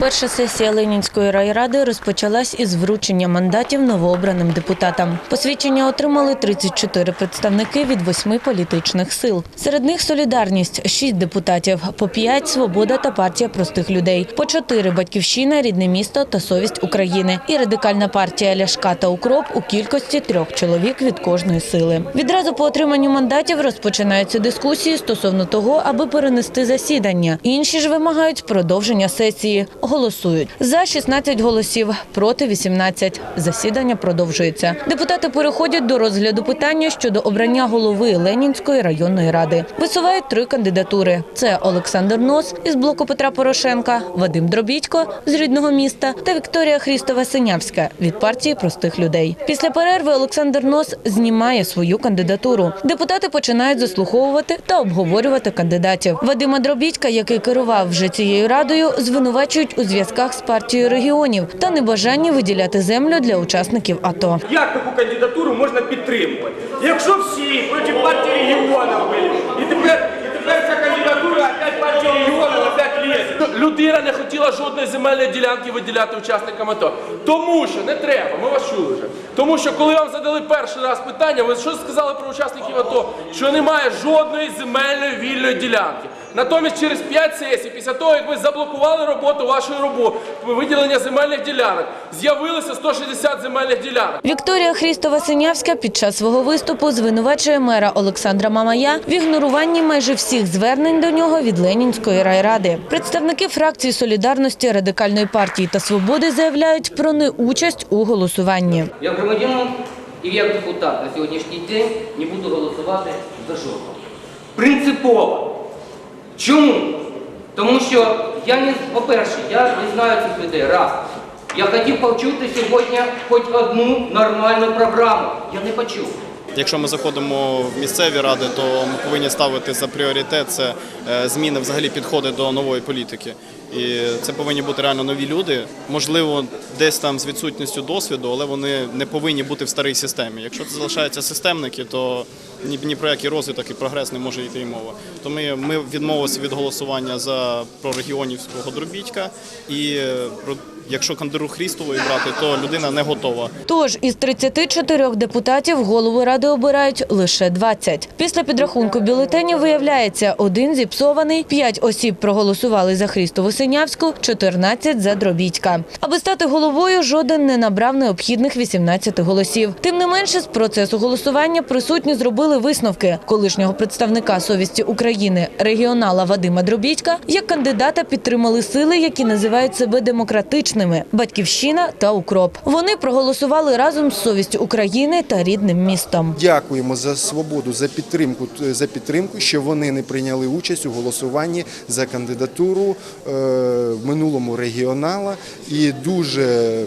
Перша сесія Ленінської райради розпочалась із вручення мандатів новообраним депутатам. Посвідчення отримали 34 представники від восьми політичних сил. Серед них солідарність – 6 депутатів, по 5 – свобода та партія простих людей, по 4 – батьківщина, рідне місто та совість України і радикальна партія Ляшка та Укроп у кількості трьох чоловік від кожної сили. Відразу по отриманню мандатів розпочинаються дискусії стосовно того, аби перенести засідання. Інші ж вимагають продовження сесії. Голосують за 16 голосів, проти 18. Засідання продовжується. Депутати переходять до розгляду питання щодо обрання голови Ленінської районної ради. Висувають три кандидатури: це Олександр Нос із блоку Петра Порошенка, Вадим Дробітько з рідного міста та Вікторія Хрістова Синявська від партії простих людей. Після перерви Олександр Нос знімає свою кандидатуру. Депутати починають заслуховувати та обговорювати кандидатів. Вадима Дробітька, який керував вже цією радою, звинувачують у зв'язках з партією регіонів та небажанні виділяти землю для учасників АТО. Як таку кандидатуру можна підтримувати? Якщо всі проти партії регіонів були, і тепер, і тепер ця кандидатура опять партії регіонів опять лізе. Людина не хотіла жодної земельної ділянки виділяти учасникам АТО. Тому що не треба, ми вас чули вже. Тому що коли вам задали перший раз питання, ви що сказали про учасників АТО? Що немає жодної земельної вільної ділянки. Натомість через 5 сесій, після того, як ви заблокували роботу вашої роботи, виділення земельних ділянок, з'явилося 160 земельних ділянок. Вікторія Хрістова Синявська під час свого виступу звинувачує мера Олександра Мамая в ігноруванні майже всіх звернень до нього від Ленінської райради. Представники фракції солідарності, радикальної партії та свободи заявляють про неучасть у голосуванні. Як громадянин і як депутат на сьогоднішній день не буду голосувати за жодного. Принципово. Чому? Тому що я не, по-перше, я не знаю цих людей. Раз. Я хотів почути сьогодні хоч одну нормальну програму. Я не почув. Якщо ми заходимо в місцеві ради, то ми повинні ставити за пріоритет це е, зміни взагалі підходи до нової політики. І це повинні бути реально нові люди. Можливо, десь там з відсутністю досвіду, але вони не повинні бути в старій системі. Якщо це залишаються системники, то ні, ні про який розвиток і прогрес не може йти й мова. Тому ми, ми відмовилися від голосування за прорегіонівського дробітька. І е, про якщо кандидатуру Хрістової брати, то людина не готова. Тож із 34 депутатів голову ради обирають лише 20. Після підрахунку бюлетенів виявляється, один зіпсований, 5 осіб проголосували за Хрістову Синявську, 14 за Дробітька. Аби стати головою, жоден не набрав необхідних 18 голосів. Тим не менше, з процесу голосування присутні зробили висновки колишнього представника совісті України регіонала Вадима Дробітька як кандидата підтримали сили, які називають себе демократичними Батьківщина та Укроп. Вони проголосували разом з совістю України та рідним містом. Дякуємо за свободу, за підтримку, за підтримку, що вони не прийняли участь у голосуванні за кандидатуру е, минулому регіонала і дуже.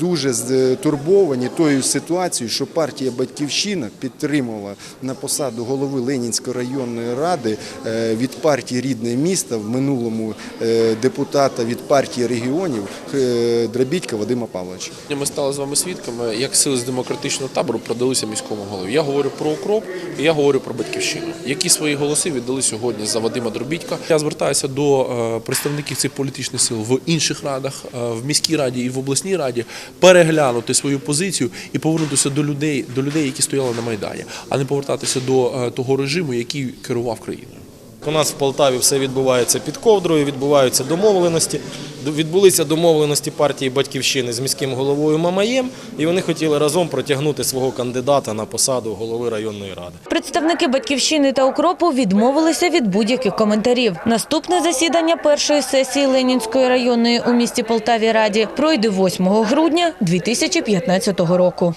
Дуже стурбовані тою ситуацією, що партія Батьківщина підтримала на посаду голови Ленінської районної ради е, від партії Рідне місто в минулому е, депутата від партії регіонів е, Драбітька Вадима Павловича. Ми стали з вами свідками, як сили з демократичного табору продалися міському голові. Я говорю про укроп, і я говорю про батьківщину, які свої голоси віддали сьогодні за Вадима Дробітька. Я звертаюся до представників цих політичних сил в інших радах, в міській раді і в обласній раді, переглянути свою позицію і повернутися до людей, до людей, які стояли на майдані, а не повертатися до е, того режиму, який керував країною. У нас в Полтаві все відбувається під ковдрою, відбуваються домовленості. Відбулися домовленості партії Батьківщини з міським головою Мамаєм, і вони хотіли разом протягнути свого кандидата на посаду голови районної ради. Представники батьківщини та укропу відмовилися від будь-яких коментарів. Наступне засідання першої сесії Ленінської районної у місті Полтаві Раді пройде 8 грудня 2015 року.